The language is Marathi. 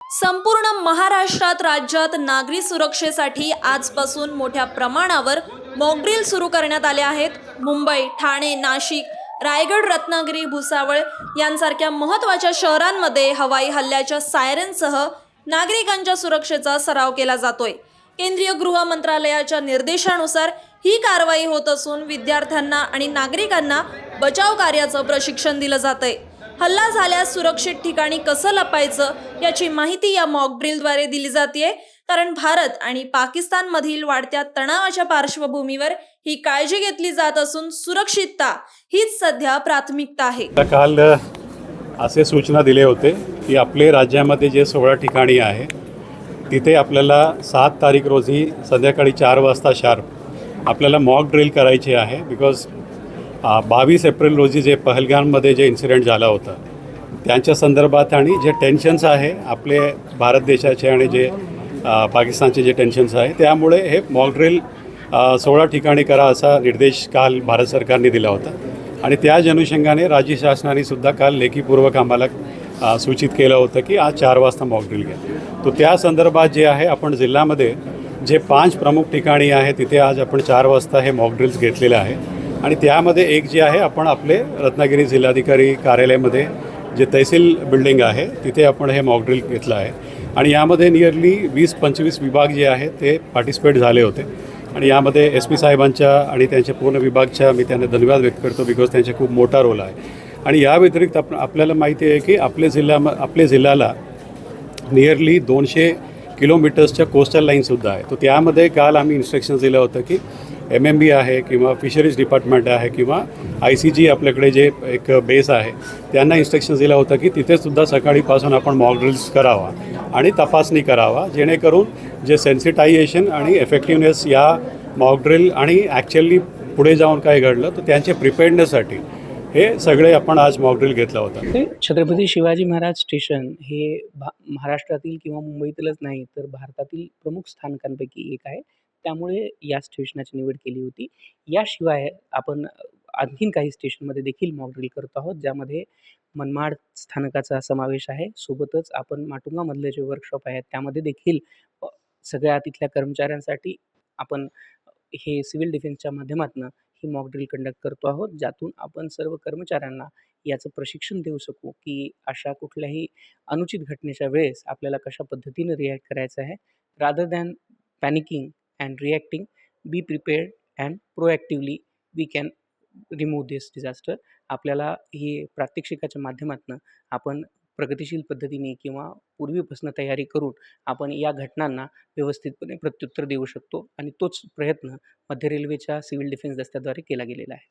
संपूर्ण महाराष्ट्रात राज्यात नागरी सुरक्षेसाठी आजपासून मोठ्या प्रमाणावर मॉकड्रिल सुरू करण्यात आले आहेत. मुंबई ठाणे नाशिक रायगड रत्नागिरी भुसावळ यांसारख्या महत्त्वाच्या शहरांमध्ये हवाई हल्ल्याच्या सायरनसह नागरिकांच्या सुरक्षेचा सराव केला जातोय. केंद्रीय गृह मंत्रालयाच्या निर्देशानुसार ही कारवाई होत असून विद्यार्थ्यांना आणि नागरिकांना बचाव कार्याचं प्रशिक्षण दिलं जातंय. हल्ला झाल्यास सुरक्षित ठिकाणी कसं लपायचं याची माहिती या मॉक ड्रिलद्वारे दिली जाते कारण भारत आणि पाकिस्तानमधील वाढत्या तणावाच्या पार्श्वभूमीवर ही काळजी घेतली जात असून सुरक्षितता हीच सध्या प्राथमिकता आहे. काल असे सूचना दिले होते की आपले राज्यामध्ये जे सोळा ठिकाणी आहे तिथे आपल्याला सात तारीख रोजी संध्याकाळी चार वाजता शार्प आपल्याला मॉक ड्रिल करायची आहे. बिकॉज बावीस एप्रिल रोजी जे पहलगाममध्ये जे इन्सिडेंट झाला होता त्यांच्या संदर्भात आणि जे टेन्शन्स आहे आपले भारत देशाचे आणि जे पाकिस्तानचे जे टेन्शन्स आहे त्यामुळे हे मॉकड्रिल सोळा ठिकाणी करा असा निर्देश काल भारत सरकारने दिला होता. आणि त्याच अनुषंगाने राज्य शासनाने सुद्धा काल लेखीपूर्वक आम्हाला सूचित केलं होतं की आज चार वाजता मॉकड्रिल घ्या. तो त्या संदर्भात जे आहे आपण जिल्ह्यामध्ये जे पाच प्रमुख ठिकाणी आहे तिथे आज आपण चार वाजता हे मॉकड्रिल्स घेतलेलं घेतलेले आहे आणि त्यामध्ये एक जे आहे आपण आपले रत्नागिरी जिल्हाधिकारी कार्यालयामध्ये जे तहसील बिल्डिंग आहे तिथे आपण हे मॉक ड्रिल घेतलं आहे. आणि यामध्ये नियरली वीस पंचवीस विभाग जे आहे ते पार्टिसिपेट झाले होते. आणि यामध्ये एस पी साहेबांच्या आणि त्यांच्या पूर्ण विभागच्या मी त्यांना धन्यवाद व्यक्त करतो बिकॉज त्यांचा खूप मोठा रोल आहे. आणि या व्यतिरिक्त आप आपल्याला माहिती आहे की आपल्या जिल्ह्या आपल्या जिल्ह्याला नियरली दोनशे किलोमीटर्सच्या कोस्टल लाईनसुद्धा आहे. तर त्यामध्ये काल आम्ही इन्स्ट्रक्शन दिलं होतं की एम एम बी आहे किंवा फिशरीज डिपार्टमेंट आहे किंवा आय सी जी आपल्याकडे जे एक बेस आहे त्यांना इन्स्ट्रक्शन दिलं होतं की तिथेसुद्धा सकाळीपासून आपण मॉकड्रिल्स करावा आणि तपासणी करावा जेणेकरून जे सेन्सिटायझेशन आणि एफेक्टिवनेस या मॉकड्रिल आणि ॲक्च्युअली पुढे जाऊन काय घडलं तर त्यांचे प्रिपेअर्डनेससाठी हे सगळे आपण आज मॉकड्रिल घेतला होता. छत्रपती शिवाजी महाराज स्टेशन हे भा महाराष्ट्रातील किंवा मुंबईतीलच नाही तर भारतातील प्रमुख स्थानकांपैकी एक आहे. त्यामुळे या स्टेशनाची निवड केली होती. याशिवाय आपण आणखीन काही स्टेशनमध्ये देखील मॉकड्रिल करत आहोत ज्यामध्ये मनमाड स्थानकाचा समावेश आहे. सोबतच आपण माटुंगामधले जे वर्कशॉप आहेत त्यामध्ये देखील सगळ्या तिथल्या कर्मचाऱ्यांसाठी आपण हे सिव्हिल डिफेन्सच्या माध्यमातून ही मॉक ड्रिल कंडक्ट करतो आहोत ज्यातून आपण सर्व कर्मचाऱ्यांना याचं प्रशिक्षण देऊ शकू की अशा कुठल्याही अनुचित घटनेच्या वेळेस आपल्याला कशा पद्धतीने रिॲक्ट करायचं आहे. Rather than panicking and reacting be prepared and proactively we can remove this disaster आपल्याला हे प्रात्यक्षिकाच्या माध्यमातून आपण प्रगतिशील पद्धतीने किंवा पूर्वीपासून तयारी करून आपण या घटनांना व्यवस्थितपणे प्रत्युत्तर देऊ शकतो आणि तोच प्रयत्न मध्य रेल्वेच्या सिव्हिल डिफेन्स दस्त्याद्वारे केला गेलेला आहे.